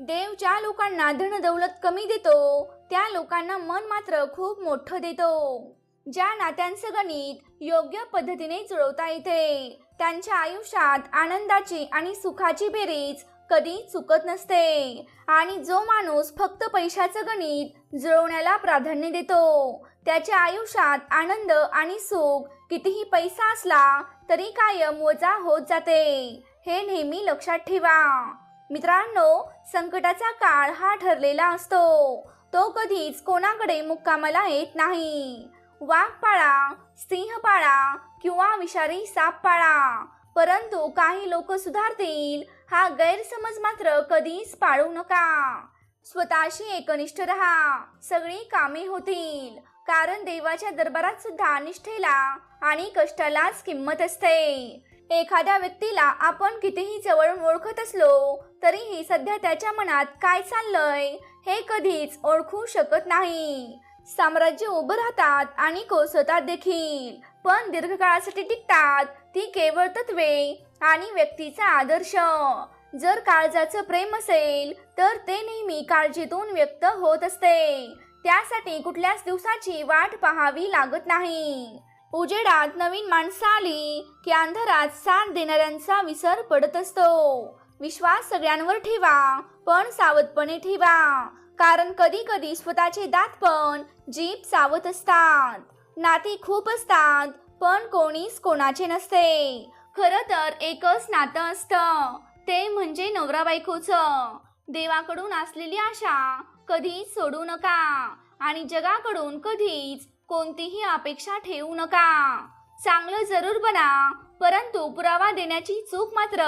देव ज्या लोकांना धन दौलत कमी देतो त्या लोकांना मन मात्र खूप मोठं देतो. ज्या नात्यांचं गणित योग्य पद्धतीने जुळवता येते त्यांच्या आयुष्यात आनंदाची आणि सुखाची बेरीज कधी चुकत नसते. आणि जो माणूस फक्त पैशाचं गणित जुळवण्याला प्राधान्य देतो त्याच्या आयुष्यात आनंद आणि सुख कितीही पैसा असला तरी कायम वजा होत जाते. हे नेहमी लक्षात ठेवा. मित्रांनो संकटाचा काळ हा ठरलेला असतो. तो कधीच कोणाकडे मुक्कामाला येत नाही. वाघ पाळा सिंह पाळा किंवा विषारी साप पाळा परंतु काही लोक सुधारतील हा गैरसमज मात्र कधीच पाळू नका. स्वतःशी एकनिष्ठ राहा सगळी कामे होतील. कारण देवाच्या दरबारात सुद्धा निष्ठेला आणि कष्टालाच किंमत असते. एखाद्या व्यक्तीला आपण कितीही जवळून ओळखत असलो तरीही सध्या त्याच्या मनात काय चाललंय हे कधीच ओळखू शकत नाही. साम्राज्य उभं राहतात आणि कोसळतात देखील पण दीर्घकाळासाठी टिकतात. ती केवळ तत्वे आणि व्यक्तीचा आदर्श. जर काळजाचं प्रेम असेल तर ते नेहमी काळजीतून व्यक्त होत असते. त्यासाठी कुठल्याच दिवसाची वाट पाहावी लागत नाही. उजेडात नवीन माणसं आली की अंधारात साथ देणाऱ्यांचा विसर पडत असतो. विश्वास सगळ्यांवर ठेवा पण सावधपणे ठेवा. कारण कधी कधी स्वतःचे दात पण जीभ चावत असतात. नाती खूप असतात पण कोणीच कोणाचे नसते. खरं तर एकच नातं असतं ते म्हणजे नवरा बायकोचं. देवाकडून असलेली आशा कधीच सोडू नका आणि जगाकडून कधीच कोणतीही अपेक्षा ठेवू नका. चांगलं जरूर बना परंतु पुरावा देण्याची चूक मात्र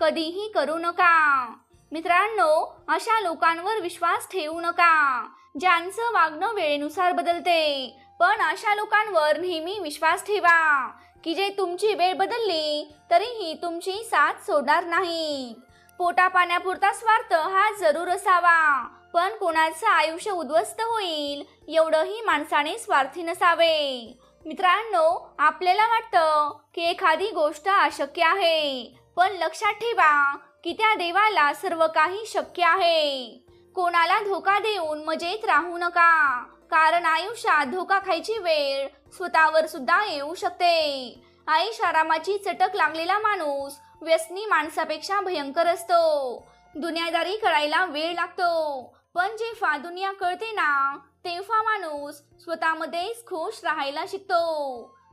कधीही करू नका. मित्रांनो अशा लोकांवर विश्वास ठेवू नका. ज्यांचं वागणं वेळेनुसार बदलते पण अशा लोकांवर नेहमी विश्वास ठेवा. की जे तुमची वेळ बदलली तरीही तुमची साथ सोडणार नाही पोटा पाण्यापुरता स्वार्थ हा जरूर असावा पण कोणाचं आयुष्य उद्ध्वस्त होईल एवढंही माणसाने स्वार्थी नसावे. मित्रांनो आपल्याला वाटतं की एखादी गोष्ट अशक्य आहे पण लक्षात ठेवा की त्या देवाला सर्व काही शक्य आहे. कोणाला धोका देऊन मजेत राहू नका. कारण आयुष्यात धोका खायची वेळ स्वतःवर सुद्धा येऊ शकते. आयुष आरामाची चटक लागलेला माणूस व्यसनी माणसापेक्षा भयंकर असतो. दुनियादारी करायला वेळ लागतो. पण जेव्हा दुनिया कळते ना तेव्हा माणूस स्वतःमध्येच खुश राहायला शिकतो.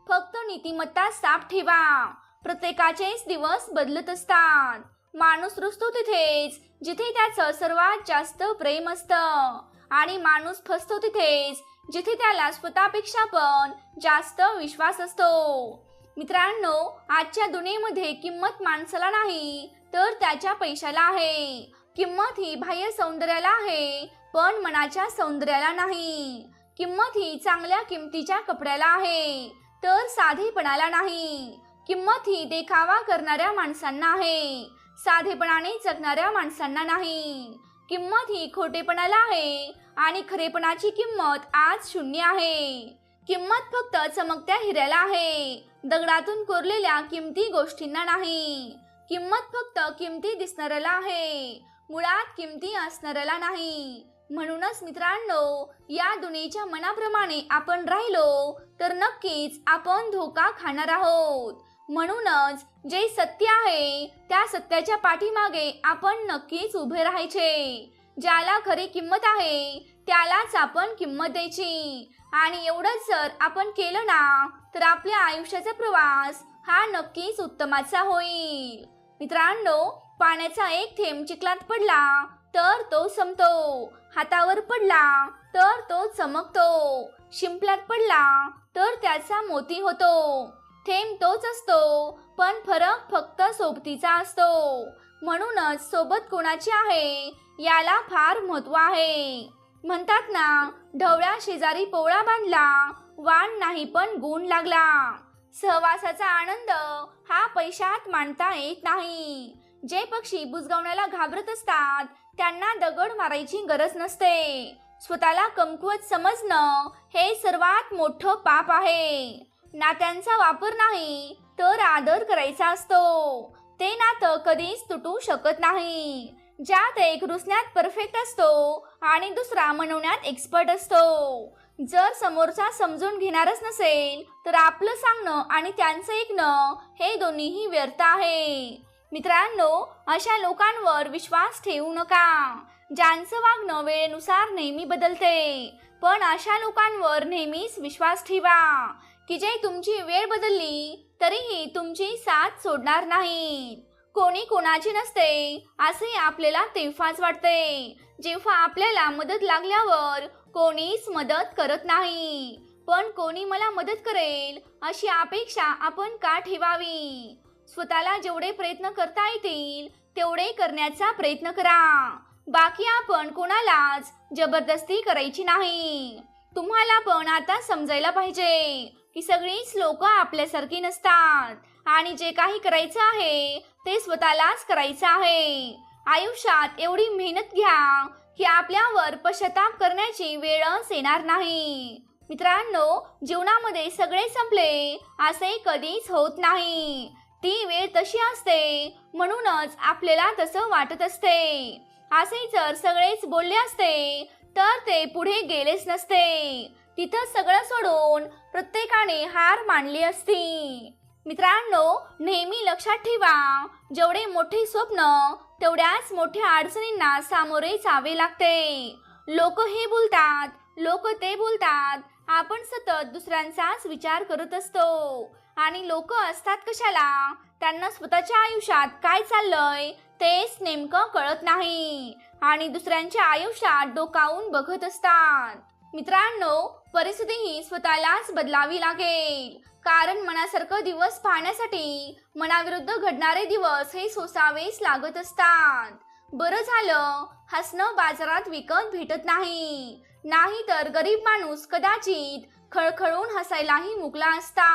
फक्त नीतिमत्ता साफ ठेवा. प्रत्येकाचेच दिवस बदलत असतात. माणूस रुसतो तिथेच जिथे त्याचं सर्वात जास्त प्रेम असतं. आणि माणूस फसतो तिथेच जिथे त्याला स्वतःपेक्षा पण जास्त विश्वास असतो. मित्रांनो आजच्या दुनियेमध्ये किंमत माणसाला नाही तर त्याच्या पैशाला आहे. किंमत ही बाह्य सौंदर्याला आहे पण मनाच्या सौंदर्याला नाही. किंमत ही चांगल्या किमतीच्या कपड्याला आहे तर साधेपणाला नाही. किंमत ही देखावा करणाऱ्या माणसांना आहे. साधेपणाने जगणाऱ्या माणसांना नाही. किंमत ही खोटेपणाला आहे आणि खरेपणाची किंमत आज शून्य आहे. किंमत फक्त चमकत्या हिऱ्याला आहे. दगडातून कोरलेल्या किमती गोष्टींना नाही. किंमत फक्त किमती दिसणाऱ्याला आहे. मुळात किमती असणाऱ्याला नाही. म्हणूनच मित्रांनो या दुनियेच्या मनाप्रमाणे आपण राहिलो तर नक्कीच आपण धोका खाणार आहोत. म्हणूनच जे सत्य आहे त्या सत्याच्या पाठीमागे आपण नक्कीच उभे राहायचे. ज्याला खरी किंमत आहे त्यालाच आपण किंमत द्यायची. आणि एवढंच जर आपण केलं ना तर आपल्या आयुष्याचा प्रवास हा नक्कीच उत्तमाचा होईल. मित्रांनो पाण्याचा एक थेंब चिखलात पडला तर तो संपतो. हातावर पडला तर तो चमकतो. शिंपल्यात पडला तर त्याचा मोती होतो. थेंब तोच असतो पण फरक फक्त सोबतीचा असतो. म्हणूनच सोबत कोणाची आहे याला फार महत्त्व आहे. म्हणतात ना ढवळ्या शेजारी पोळा बांधला वाण नाही पण गुण लागला. सहवासाचा आनंद हा पैशात मांडता येत नाही. जे पक्षी बुजगावण्याला घाबरत असतात त्यांना दगड मारायची गरज नसते. स्वतःला कमकुवत समजणं हे सर्वात मोठं पाप आहे. नात्यांचा वापर नाही तर आदर करायचा असतो. ते नातं कधीच तुटू शकत नाही. ज्यात एक रुसण्यात परफेक्ट असतो आणि दुसरा मनवण्यात एक्सपर्ट असतो. जर समोरचा समजून घेणारच नसेल तर आपलं सांगणं आणि त्यांचं ऐकणं हे दोन्हीही व्यर्थ आहे. मित्रांनो अशा लोकांवर विश्वास ठेवू नका. ज्यांचं वागणं वेळेनुसार नेहमी बदलते पण अशा लोकांवर नेहमीच विश्वास ठेवा. की जे तुमची वेळ बदलली तरीही तुमची साथ सोडणार नाही. कोणी कोणाची नसते असे आपल्याला तेव्हाच वाटते. जेव्हा आपल्याला मदत लागल्यावर कोणीच मदत करत नाही. पण कोणी मला मदत करेल अशी अपेक्षा आपण का ठेवावी? स्वतःला जेवढे प्रयत्न करता येतील तेवढे करण्याचा प्रयत्न करा. बाकी आपण कोणालाच जबरदस्ती करायची नाही. तुम्हाला पण आता समजायला पाहिजे. की सगळीच लोक आपल्यासारखी नसतात. आणि जे काही करायचं आहे ते स्वतःलाच करायचं आहे. आयुष्यात एवढी मेहनत घ्या की आपल्यावर पश्चाताप करण्याची वेळच येणार नाही. मित्रांनो जीवनामध्ये सगळे संपले असे कधीच होत नाही. ती वेळ तशी असते म्हणूनच आपल्याला तसं वाटत असते. असे जर सगळेच बोलले असते तर ते पुढे गेलेच नसते. तिथं सगळं सोडून प्रत्येकाने हार मानली असती. मित्रांनो नेहमी लक्षात ठेवा जेवढे मोठे स्वप्न तेवढ्याच मोठ्या अडचणींना सामोरे जावे लागते. लोक हे बोलतात लोक ते बोलतात आपण सतत दुसऱ्यांचाच विचार करत असतो. आणि लोक असतात कशाला? त्यांना स्वतःच्या आयुष्यात काय चाललंय तेच नेमकं कळत नाही. आणि दुसऱ्यांच्या आयुष्यात डोकावून बघत असतात. मित्रांनो परिस्थिती ही स्वतःलाच बदलावी लागेल. कारण मनासारखं दिवस पाहण्यासाठी मनाविरुद्ध घडणारे दिवस हे सोसावेच लागत असतात. बरं झालं हसणं बाजारात विकत भेटत नाही. नाही तर गरीब माणूस कदाचित खळखळून हसायलाही मुकला असता.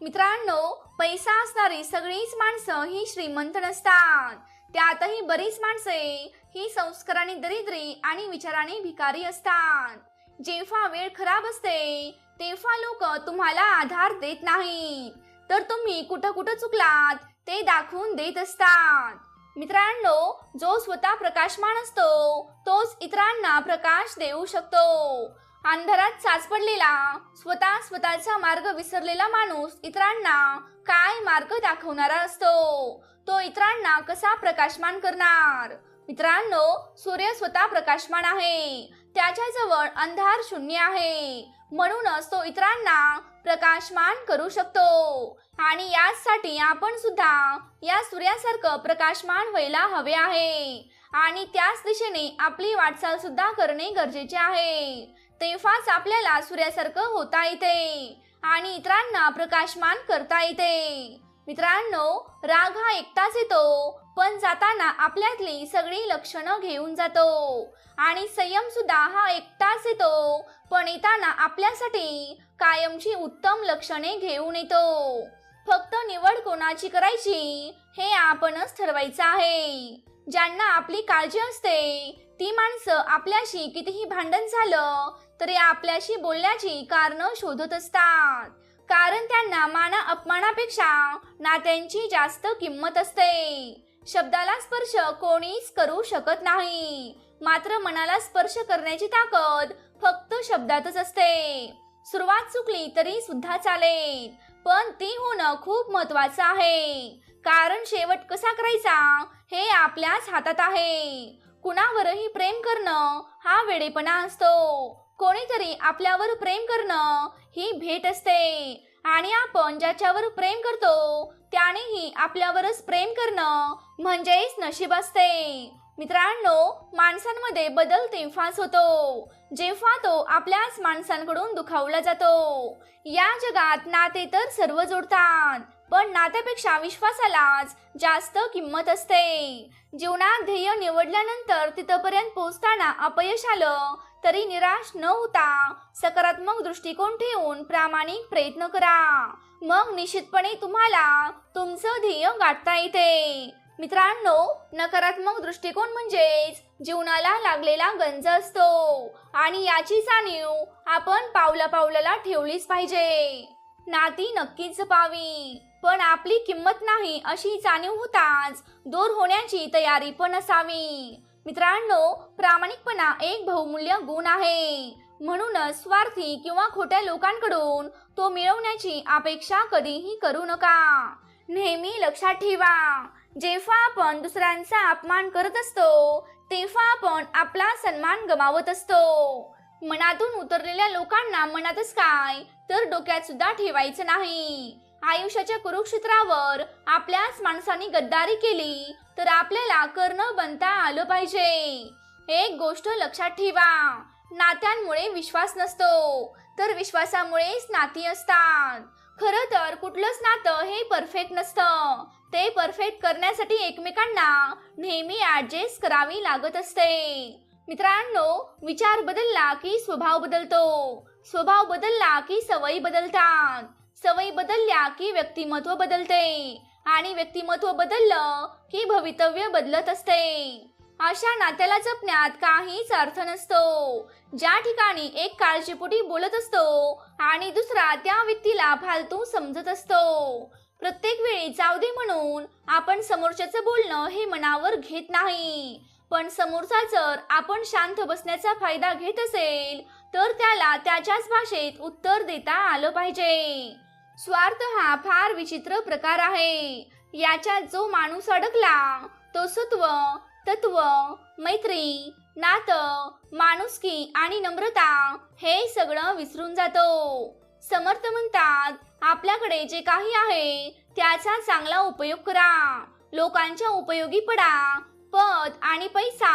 मित्रांनो पैसा असणारी सगळीच माणसं ही श्रीमंत नसतात. त्यातही बरीच माणसे ही संस्काराने दरिद्री आणि विचाराने भिकारी असतात. जेव्हा वेळ खराब असते तेव्हा लोक तुम्हाला आधार देत नाही. तर तुम्ही कुठं कुठं चुकलात ते दाखवून देत असतात. मित्रांनो जो स्वतः प्रकाशमान असतो तोच इतरांना प्रकाश देऊ शकतो. अंधारात साच पडलेला स्वतः स्वतःचा मार्ग विसरलेला माणूस इतरांना काय मार्ग दाखवणारा असतो? तो इतरांना कसा प्रकाशमान करणार? मित्रांनो सूर्य स्वतः प्रकाशमान आहे. त्याच्याजवळ अंधार शून्य आहे. म्हणूनच तो इतरांना प्रकाशमान करू शकतो. आणि याचसाठी आपण सुद्धा या सूर्यासारखं प्रकाशमान व्हायला हवे आहे. आणि त्याच दिशेने आपली वाटचाल सुद्धा करणे गरजेचे आहे. तेव्हाच आपल्याला सूर्यासारखं होता येते. आणि इतरांना प्रकाशमान करता येते. मित्रांनो राग हा एकटाच येतो. पण जाताना आपल्यातली सगळी लक्षणं घेऊन जातो. आणि संयम सुद्धा हा एकटाच येतो. पण येताना आपल्यासाठी कायमची उत्तम लक्षणे घेऊन येतो. फक्त निवड कोणाची करायची हे आपणच ठरवायचं आहे. ज्यांना आपली काळजी असते ती माणसं आपल्याशी कितीही भांडण झालं तरी आपल्याशी बोलण्याची कारणं शोधत असतात. कारण त्यांना माना अपमानापेक्षा नात्यांची जास्त किंमत असते. शब्दाला स्पर्श कोणीच करू शकत नाही. मात्र मनाला स्पर्श करण्याची ताकद फक्त शब्दातच असते. सुरुवात चुकली तरी सुद्धा चालेल पण ती होणं खूप महत्वाचं आहे. कारण शेवट कसा करायचा हे आपल्याच हातात आहे. कुणावरही प्रेम करणं हा वेडेपणा असतो. कोणीतरी आपल्यावर प्रेम करणं ही भेट असते. आणि आपण ज्याच्यावर प्रेम करतो त्यानेही आपल्यावरच प्रेम करणं म्हणजेच नशीब असते. मित्रांनो माणसांमध्ये बदल तेव्हाच होतो जेव्हा तो आपल्याच माणसांकडून दुखावला जातो. या जगात नाते तर सर्व जोडतात पण नात्यापेक्षा विश्वासालाच जास्त किंमत असते. जीवनात ध्येय निवडल्यानंतर तिथपर्यंत पोहोचताना अपयश आलं तरी निराश न होता सकारात्मक दृष्टिकोन ठेवून प्रामाणिक प्रयत्न करा. मग निश्चितपणे तुम्हाला तुमचं ध्येय गाठता येते. मित्रांनो नकारात्मक दृष्टिकोन म्हणजेच जीवनाला लागलेला गंज असतो आणि याची जाणीव आपण पावला पावलाला ठेवलीच पाहिजे. नाती नक्कीच जपावी पण आपली किंमत नाही अशी जाणीव होताच दूर होण्याची तयारी पण असावी. मित्रांनो प्रामाणिकपणा एक बहुमूल्य गुण आहे. म्हणूनच स्वार्थी किंवा खोट्या लोकांकडून तो मिळवण्याची अपेक्षा कधीही करू नका. नेहमी लक्षात ठेवा जेव्हा आपण दुसऱ्यांचा अपमान करत असतो तेव्हा आपण आपला सन्मान गमावत असतो. मनातून उतरलेल्या लोकांना मनातच काय तर डोक्यात सुद्धा ठेवायचं नाही. आयुष्याच्या कुरुक्षेत्रावर आपल्याच माणसांनी गद्दारी केली तर आपल्याला कर्ण बनता आलं पाहिजे. एक गोष्ट लक्षात ठेवा. नात्यांमुळे विश्वास नसतो. तर विश्वासामुळेच नाती असतात. खरं तर कुठलंच नातं हे परफेक्ट नसतं. ते परफेक्ट करण्यासाठी एकमेकांना नेहमी ॲडजस्ट करावी लागत असते. मित्रांनो विचार बदलला की स्वभाव बदलतो. स्वभाव बदलला की सवयी बदलतात. सवयी बदलल्या की व्यक्तिमत्व बदलते. आणि व्यक्तिमत्व बदललं की भवितव्य बदलत असते. अशा नात्याला जपण्यात काहीच अर्थ नसतो. ज्या ठिकाणी एक काळजीपोटी बोलत असतो आणि दुसरा त्या व्यक्तीला फालतू समजत असतो. प्रत्येक वेळी जाऊ दे म्हणून आपण समोरच्याचं बोलणं हे मनावर घेत नाही. पण समोरचा जर आपण शांत बसण्याचा फायदा घेत असेल तर त्याला त्याच्याच भाषेत उत्तर देता आलं पाहिजे. स्वार्थ हा फार विचित्र प्रकार आहे. याच्यात जो माणूस अडकला तो सत्व तत्व मैत्री नातं माणुसकी आणि नम्रता हे सगळं विसरून जातो. समर्थ म्हणतात आपल्याकडे जे काही आहे त्याचा चांगला उपयोग करा. लोकांच्या उपयोगी पडा. पद आणि पैसा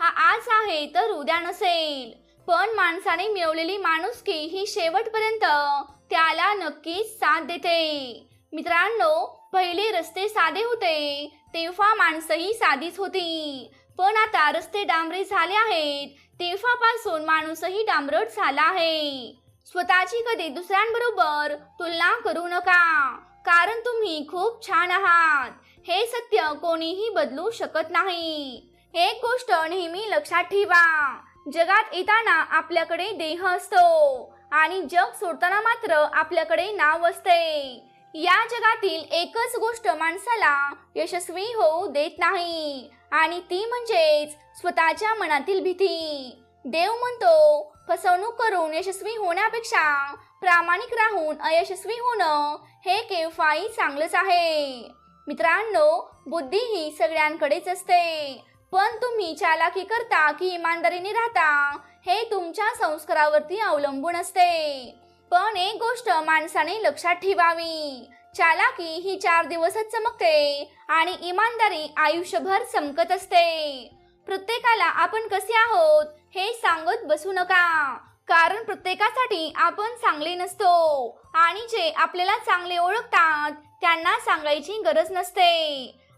हा आज आहे तर उद्या नसेल. पण माणसाने मिळवलेली माणुसकी ही शेवटपर्यंत त्याला नक्कीच साथ देते. मित्रांनो पहिले रस्ते साधे होते तेव्हा माणसंही साधीच होती. पण आता रस्ते डांबरे झाले आहेत तेव्हापासून माणूसही डांबरट झाला आहे. स्वतःची कधी दुसऱ्यांबरोबर तुलना करू नका कारण तुम्ही खूप छान आहात. हे सत्य कोणीही बदलू शकत नाही. एक गोष्ट नेहमी लक्षात ठेवा जगात येताना आपल्याकडे देह असतो. आणि जग सोडताना मात्र आपल्याकडे नाव असते. या जगातील एकच गोष्ट माणसाला यशस्वी होऊ देत नाही. आणि ती म्हणजेच स्वतःच्या मनातील भीती. देव म्हणतो फसवणूक करून यशस्वी होण्यापेक्षा प्रामाणिक राहून अयशस्वी होणं हे केव्हाही चांगलंच आहे. मित्रांनो बुद्धी ही सगळ्यांकडेच असते. पण तुम्ही चालाकी करता की इमानदारीने राहता हे तुमच्या संस्कारावरती अवलंबून असते. पण एक गोष्ट माणसाने लक्षात ठेवावी. चालाकी ही चार दिवसच चमकते आणि इमानदारी आयुष्यभर चमकत असते. प्रत्येकाला आपण कसे आहोत हे सांगत बसू नका. कारण प्रत्येकासाठी आपण चांगले नसतो आणि जे आपल्याला चांगले ओळखतात त्यांना सांगायची गरज नसते.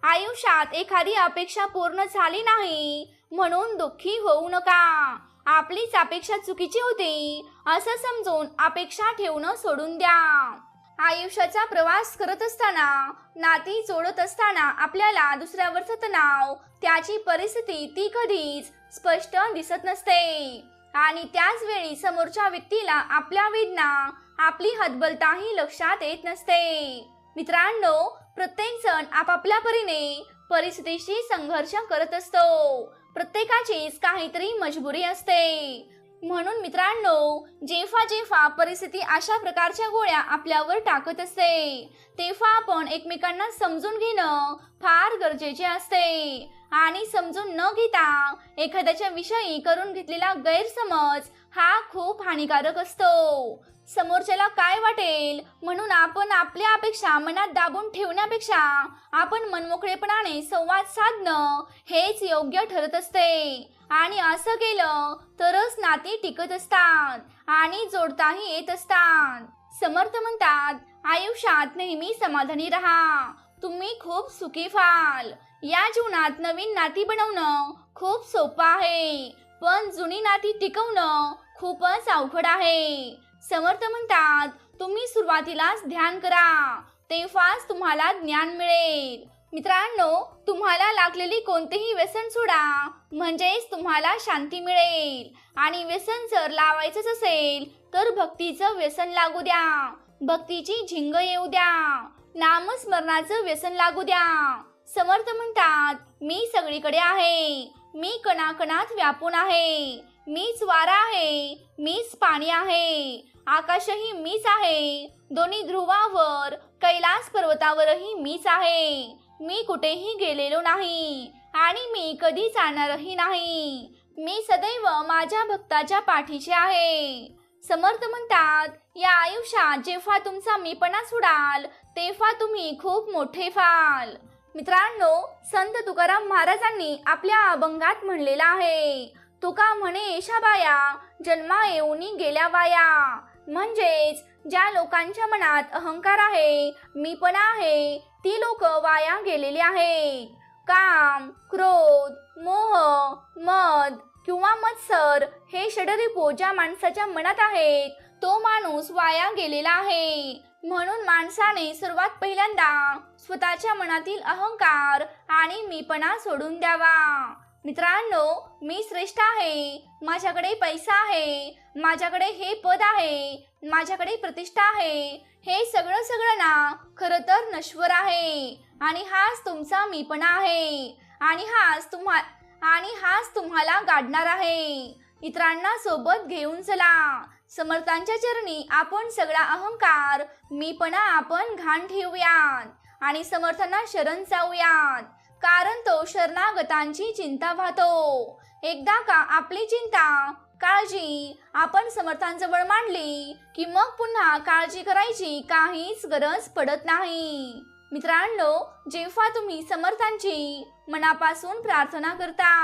आयुष्यात एखादी अपेक्षा पूर्ण झाली नाही म्हणून दुःखी होऊ नका. आपलीच अपेक्षा चुकीची होती. असं समजून अपेक्षा ठेवणं सोडून द्या. आयुष्याचा प्रवास करत असताना नाती जोडत असताना आपल्याला दुसऱ्यावरचं तणाव त्याची परिस्थिती ती कधीच स्पष्ट दिसत नसते. आणि त्याच वेळी समोरच्या व्यक्तीला आपल्या वेदना आपली हतबलताही लक्षात येत नसते. मित्रांनो प्रत्येक जण आपापल्या परीने परिस्थितीशी संघर्ष करत असतो. प्रत्येकाचीच काहीतरी मजबुरी असते. म्हणून मित्रांनो जेव्हा जेव्हा परिस्थिती अशा प्रकारच्या गोळ्या आपल्यावर टाकत असते तेव्हा आपण एकमेकांना समजून घेणं फार गरजेचे असते. आणि समजून न घेता एखाद्याच्या विषयी करून घेतलेला गैरसमज हा खूप हानिकारक असतो. समोरच्याला काय वाटेल? म्हणून आपण आपल्या अपेक्षा मनात दाबून ठेवण्यापेक्षा आपण मनमोकळेपणाने संवाद साधणं हेच योग्य ठरत असते. आणि असं केलं तरच नाती टिकत असतात आणि जोडताही येत असतात. समर्थ म्हणतात आयुष्यात नेहमी समाधानी राहा. तुम्ही खूप सुखी व्हाल. या जीवनात नवीन नाती बनवणं खूप सोपं आहे. पण जुनी नाती टिकवणं खूपच अवघड आहे. समर्थ म्हणतात तुम्ही सुरुवातीलाच ध्यान करा तेव्हाच तुम्हाला ज्ञान मिळेल. मित्रांनो तुम्हाला लागलेली कोणतेही व्यसन सोडा म्हणजेच तुम्हाला शांती मिळेल. आणि व्यसन जर लावायचंच असेल तर भक्तीचं व्यसन लागू द्या. भक्तीची झिंग येऊ द्या. नामस्मरणाचं व्यसन लागू द्या. समर्थ म्हणतात मी सगळीकडे आहे. मी कणाकणात व्यापून आहे. मीच वारा आहे. मीच पाणी आहे. आकाशही मीच आहे. दोन्ही ध्रुवावर कैलास पर्वतावरही मीच आहे. मी कुठेही गेलेलो नाही आणि मी कधी जाणारही नाही. मी सदैव माझ्या भक्ताच्या पाठीशी आहे. समर्थ म्हणतात या आयुष्यात जेव्हा तुमचा मीपणा सोडाल तेव्हा तुम्ही खूप मोठे फाल मित्रांनो संत तुकाराम महाराजांनी आपल्या अभंगात म्हणलेला आहे तुका म्हणे येशाबाया जन्मा येऊनी गेल्या वाया. म्हणजेच ज्या लोकांच्या मनात अहंकार आहे मीपणा आहे ती लोक वाया गेलेली आहेत. काम क्रोध मोह मद किंवा मत्सर हे षडरिपो ज्या माणसाच्या मनात आहेत. तो माणूस वाया गेलेला आहे. म्हणून माणसाने सर्वात पहिल्यांदा स्वतःच्या मनातील अहंकार आणि मीपणा सोडून द्यावा. मित्रांनो मी श्रेष्ठ आहे. माझ्याकडे पैसा आहे. माझ्याकडे हे पद आहे. माझ्याकडे प्रतिष्ठा आहे. हे सगळं सगळं ना खरं तर नश्वर आहे. आणि हाच तुमचा मीपणा आहे. आणि हाच तुम्हा आणि हाच तुम्हाला गाडणार आहे. इतरांना सोबत घेऊन चला. समर्थांच्या चरणी आपण सगळा अहंकार मीपणा आपण घाण ठेवूयात. आणि समर्थांना शरण जाऊयात. कारण तो शरणागतांची चिंता वाहतो. एकदा का आपली चिंता काळजी आपण समर्थांजवळ मांडली की मग पुन्हा काळजी करायची काहीच गरज पडत नाही. मित्रांनो जेव्हा तुम्ही समर्थांची मनापासून प्रार्थना करता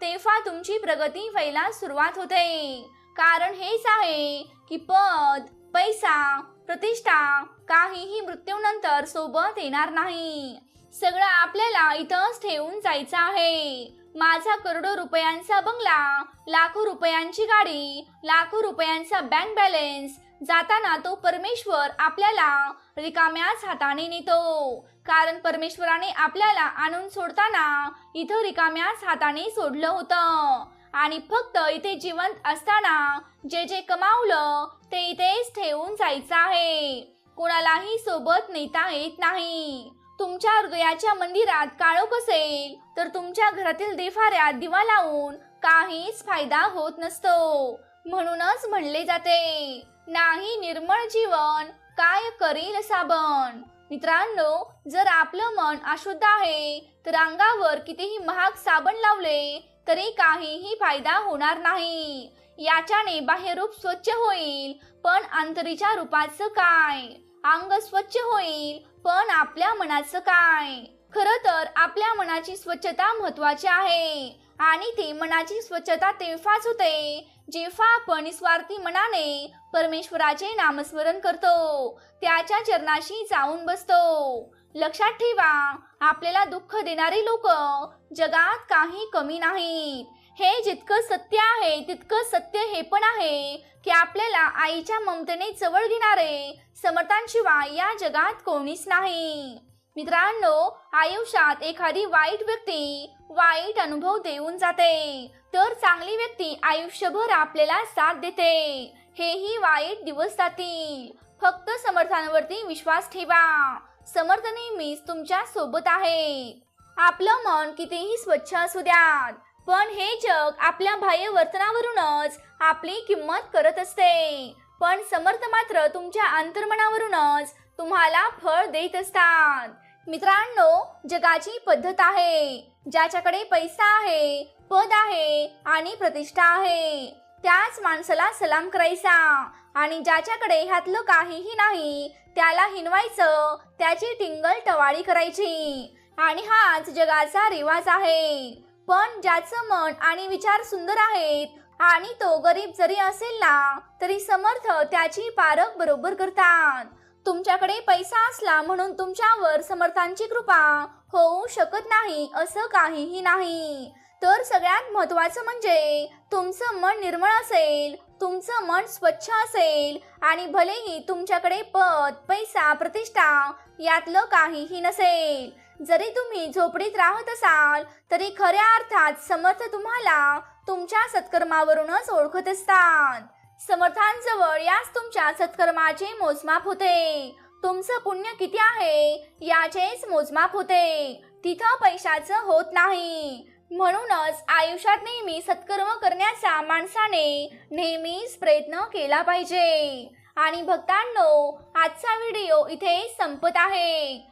तेव्हा तुमची प्रगती व्हायला सुरुवात होते. कारण हेच आहे की पद पैसा प्रतिष्ठा काहीही मृत्यूनंतर सोबत येणार नाही. सगळं आपल्याला इथंच ठेवून जायचं आहे. माझा करोडो रुपयांचा बंगला लाखो रुपयांची गाडी लाखो रुपयांचा बँक बॅलन्स जाताना तो परमेश्वर आपल्याला रिकाम्याच हाताने नेतो. कारण परमेश्वराने आपल्याला आणून सोडताना इथं रिकाम्याच हाताने सोडलं होतं. आणि फक्त इथे जिवंत असताना जे जे कमावलं ते इथेच ठेवून जायचं आहे. कोणालाही सोबत नेता येत नाही. तुमच्या हृदयाच्या मंदिरात काळोख असेल तर तुमच्या घरातील देफाऱ्यात दिवा लावून काहीच फायदा होत नसतो. म्हणूनच म्हणले जाते नाही निर्मळ जीवन काय करील साबण मित्रांनो जर आपलं मन अशुद्ध आहे तर अंगावर कितीही महाग साबण लावले तरी काहीही फायदा होणार नाही. याच्याने बाह्य रूप स्वच्छ होईल पण आंतरीच्या रूपाचं काय? अंग स्वच्छ होईल पण आपल्या मनाचं काय? खर तर आपल्या मनाची स्वच्छता महत्वाची आहे. आणि ते मनाची स्वच्छता तेव्हाच होते जेव्हा आपण निस्वार्थी मनाने परमेश्वराचे नामस्मरण करतो त्याच्या चरणाशी जाऊन बसतो. लक्षात ठेवा आपल्याला दुःख देणारी लोक जगात काही कमी नाहीत. हे जितकं सत्य आहे तितकं सत्य हे पण आहे की आपल्याला आईच्या ममतेने जवळ घेणारे समर्थांशिवाय या जगात कोणीच नाही. मित्रांनो आयुष्यात एखादी वाईट व्यक्ती वाईट अनुभव देऊन जाते. तर चांगली व्यक्ती आयुष्यभर आपल्याला साथ देते. हेही वाईट दिवस जातील. फक्त समर्थांवरती विश्वास ठेवा. समर्थ नेहमीच तुमच्यासोबत आहे. आपलं मन कितीही स्वच्छ असू द्यात. पण हे जग आपल्या बाह्य वर्तनावरूनच आपली किंमत करत असते. पण समर्थ मात्र तुमच्या अंतर्मनावरूनच तुम्हाला फळ देत असतात. मित्रांनो जगाची पद्धत आहे. ज्याच्याकडे पैसा आहे पद आहे आणि प्रतिष्ठा आहे त्याच माणसाला सलाम करायचा. आणि ज्याच्याकडे ह्यातलं काहीही नाही त्याला हिनवायचं त्याची टिंगल टवाळी करायची. आणि हाच जगाचा रिवाज आहे. पण ज्याचं मन आणि विचार सुंदर आहेत आणि तो गरीब जरी असेल ना तरी समर्थ त्याची पारख बरोबर करतात. तुमच्याकडे पैसा असला म्हणून तुमच्यावर समर्थांची कृपा होऊ शकत नाही असं काहीही नाही. तर सगळ्यात महत्वाचं म्हणजे तुमचं मन निर्मळ असेल तुमचं मन स्वच्छ असेल आणि भलेही तुमच्याकडे पद पैसा प्रतिष्ठा यातलं काहीही नसेल जरी तुम्ही झोपडीत राहत असाल तरी खऱ्या अर्थात समर्थ तुम्हाला तुमच्या सत्कर्मावरूनच ओळखत असतात. समर्थांजवळ याच तुमच्या सत्कर्माचे मोजमाप होते. तुमचं पुण्य किती आहे याचेच मोजमाप होते. तिथं पैशाचं होत नाही. म्हणूनच आयुष्यात नेहमी सत्कर्म करण्याचा माणसाने नेहमीच प्रयत्न केला पाहिजे. आणि भक्तांनो आजचा व्हिडिओ इथे संपत आहे.